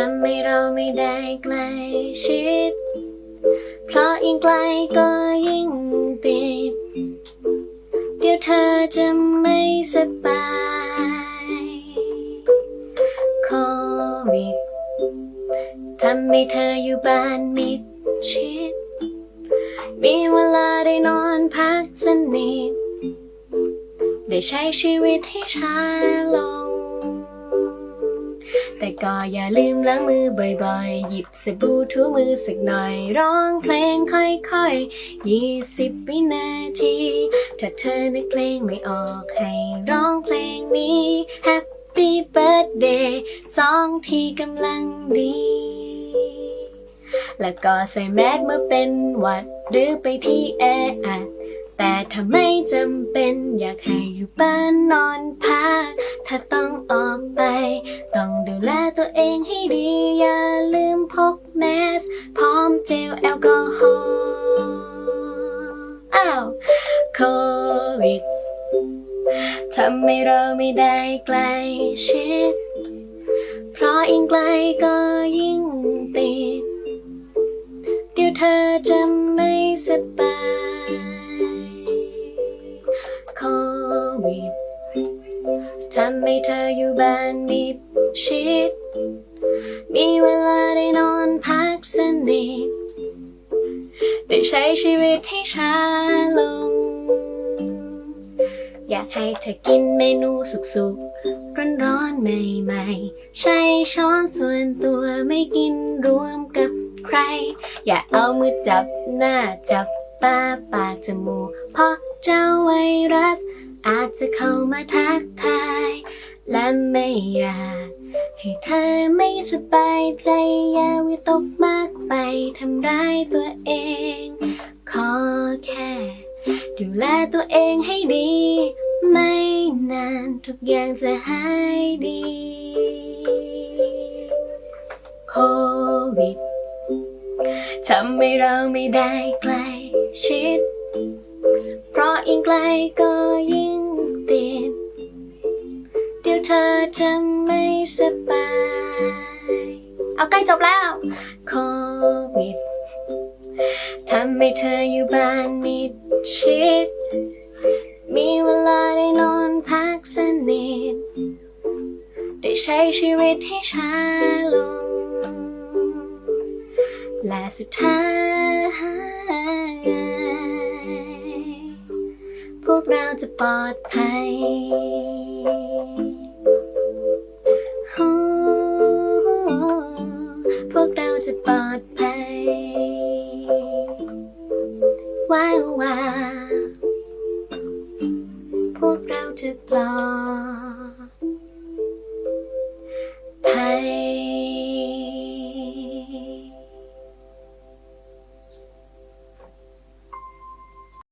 ทำให้เราไม่ได้ใกล้ชิด เพราะยิ่งไกลก็ยิ่งปิด เดี๋ยวเธอจะไม่สบายโควิดทำให้เธออยู่บ้านมิดชิด มีเวลาได้นอนพักสนิท ได้ใช้ชีวิตให้ช้าลง แต่ก็อย่าลืมล้างมือบ่อยๆ หยิบสบู่ถูมือสักหน่อย ร้องเพลงค่อยๆยี่สิบวินาที ถ้าเธอนึกเพลงไม่ออกให้ร้องเพลงนี้ Happy Birthday สองทีกำลังดี แล้วก็ใส่แมสเมื่อเป็นหวัดหรือไปที่แออัดแต่ถ้าไม่จำเป็นอยากให้อยู่บ้านนอนพัก ถ้าต้องออกไป งให้ดี อย่าลืมพกแมส พร้อมเจลแอลกอฮอล์อ้าวโควิดทำให้เราไม่ได้ใกล้ชิด เพราะยิ่งไกลก็ยิ่งติด เดี๋ยวเธอจะไม่สบายโควิดทำให้เธออยู่บ้านมิดชิด มีเวลาได้นอนพักสนิทได้ใช้ชีวิตให้ช้าลง อยากให้เธอกินเมนูสุกๆ ร้อนๆใหม่ๆ ใช้ช้อนส่วนตัวไม่กินรวมกับใคร อย่าเอามือจับหน้าจับตาปากจมูกเพราะเจ้าไวรัสอาจจะเข้ามาทักทาย และไม่อยาก ให้เธอไม่สบายใจอย่าวิตกมากไปทำร้ายตัวเอง ขอแค่ ดูแลตัวเองให้ดี ไม่นานทุกอย่างจะหายดีโควิดทำให้เราไม่ได้ใกล้ชิด เพราะยิ่งไกลก็ยิ่ง เธอจะไม่สบาย เอาใกล้จบแล้วโควิดทำให้เธออยู่บ้านมิดชิด มีเวลาได้นอนพักสนิท ได้ใช้ชีวิตให้ช้าลง และสุดท้าย พวกเราจะปลอดภัย เราจะปลอดภัย ว้าววาพวกเราจะปลอด